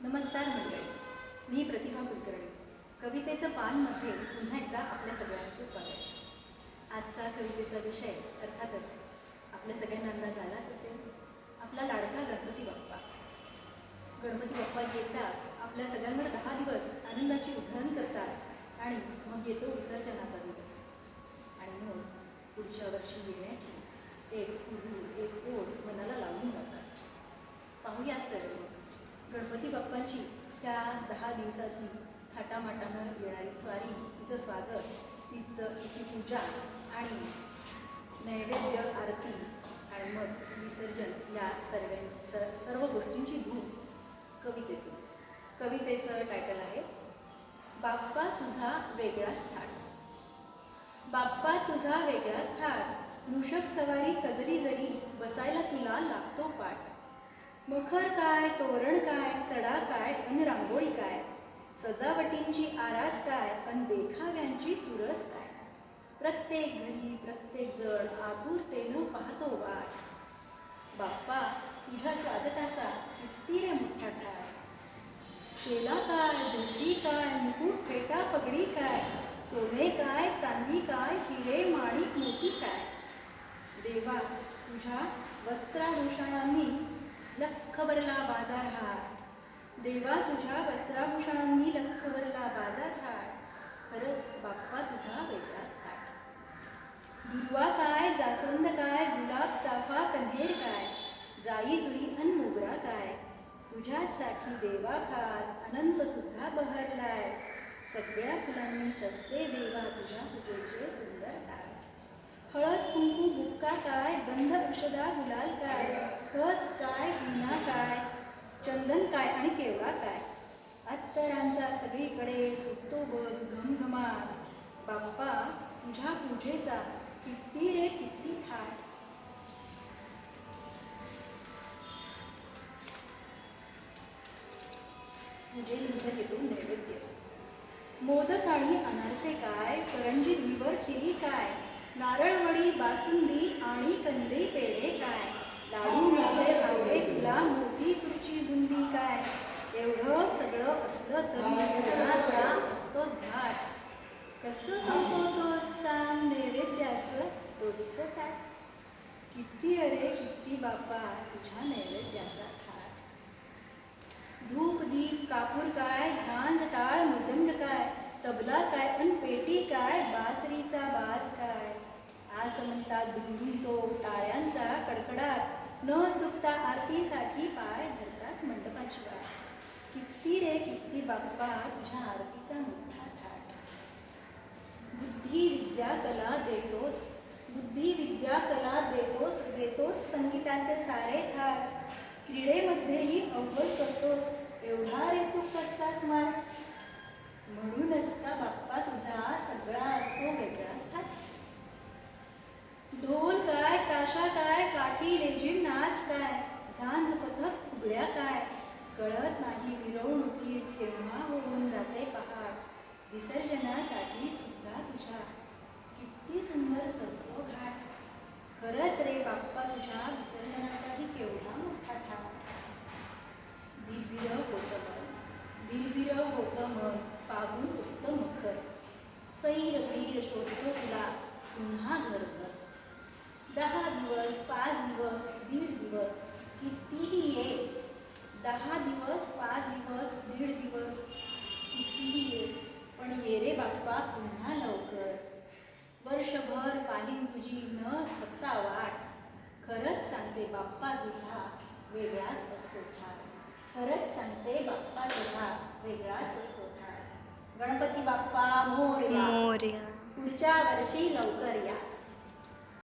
नमस्कार मंडळी. मी प्रतिभा कुलकर्णी. कवितेचं पानमध्ये पुन्हा एकदा आपल्या सगळ्यांचं स्वागत. आजचा कवितेचा विषय अर्थातच आपल्या सगळ्यांना अंदाज आलाच असेल. आपला लाडका गणपती बाप्पा. गणपती बाप्पा येतात आपल्या सगळ्यांवर दहा दिवस आनंदाची उधळण करतात आणि मग येतो विसर्जनाचा दिवस. आणि मग पुढच्या वर्षी येण्याची दिवसातली थाटामाटानं येणारी स्वारी तिचं स्वागत तिचं तिची पूजा आणि नैवेद्य आरती आणि मग विसर्जन या सर्व सर्व गोष्टींची धूम कवितेतून. कवितेचं टायटल आहे बाप्पा तुझा वेगळाच थाट बाप्पा तुझा वेगळाच थाट मुषक सवारी सजली जरी बसायला तुला लागतो पाठ. मखर काय तोरण काय सडा काय आणि रांगोळी काय? सजावटींची आरास काय पण देखाव्यांची चुरस काय? प्रत्येक घरी प्रत्येक जण आतुरतेनं पाहतो वाट. बाप्पा तुझ्या स्वागताचा किती रे मोठा ठार. शेला काय धोती काय मुकुट फेटा पगडी काय सोने काय चांदी काय हिरे माणिक मोती काय? देवा तुझ्या वस्त्राभूषणांनी लख भरला बाजार हा देवा तुझ्या वस्त्राभूषणांनी लख भरला बाजार हाट. खरंच बाप्पा तुझा वेगळाच थाट. दुर्वा काय जास्वंद काय गुलाब चाफा कन्हेर काय? जाई जुई अन मोगरा काय? तुझ्यासाठी देवा खास अनंत सुद्धा बहरलाय. सगळ्या फुलांनी सस्ते देवा तुझ्या पूजेचे सुंदर ताय हळद कुंकू बुक्का काय? गंध औषधा गुलाल काय? खस काय? गुन्हा काय? चंदन काय आणि केवडा काय? अत्तरांचा सगळीकडे सुटतो बघ घमघमाट. बाप्पा तुझ्या पूजेचा किती रे किती थाट. पूजेनंतर येतो नैवेद्य. मोदक आणि अनारसे काय? करंजी धीवर खिरी काय? नारळवडी बासुंदी आणि कंदे पेढे काय? लाडू मध्ये आवडे तुला मोती सुरची बुंदी काय एवढं सगळं असलं तरी पूर्णाचा असतोच घाट. कसं संपवतोस सांग नैवेद्याचं रोजचं काय? किती अरे किती बापा तुझ्या नैवेद्याचा थाट. धूप दीप कापूर काय झांज टाळ मृदंग काय तबला काय अन पेटी काय बासरीचा बाज काय. आस म्हणतात दुमदुम तो टाळ्यांचा कडकडाट. न चुकता आरतीसाठी पाय धरतात मंडपाची वाट. किती रे किती बाप्पा तुझ्या आरतीचा मोठा थाट. बुद्धी विद्या कला देतोस बुद्धी विद्या कला देतोस देतोस संगीताचे सारे थाट. क्रीडेमध्येही अव्वल करतोस एवढा रे तू कसा स्मार्ट म्हणूनच का बाप्पा तुझा सगळा असतो वेगळाच थाट. ढोल काय ताशा काय काठी लेझिम नाच काय झांज पथक फुगड्या काय? कळत नाही मिरवणुकीत केव्हा होऊन जाते पहाट विसर्जनासाठी सुद्धा तुझ्या किती सुंदर सजतो घाट. खरंच रे बाप्पा तुझ्या विसर्जनाचाही केवढा मोठा थाट भिरभिर होतं मन भिरभिर होतं मन पागून उठतं मखर. सैर भैर शोधतो तुला पुन्हा घरभर दहा दिवस पाच दिवस दीड दिवस कितीही दहा दिवस पाच दिवस दीड दिवस. कितीही ये पण ये रे बाप्पा पुन्हा लवकर. वर्षभर पाहीन तुझी न थकता वाट. खरंच सांगते बाप्पा तुझा वेगळाच असतो ठार. खरंच सांगते बाप्पा तुझा वेगळाच असतो ठार. गणपती बाप्पा मोरया. मोर्या. पुढच्या वर्षी लवकर या.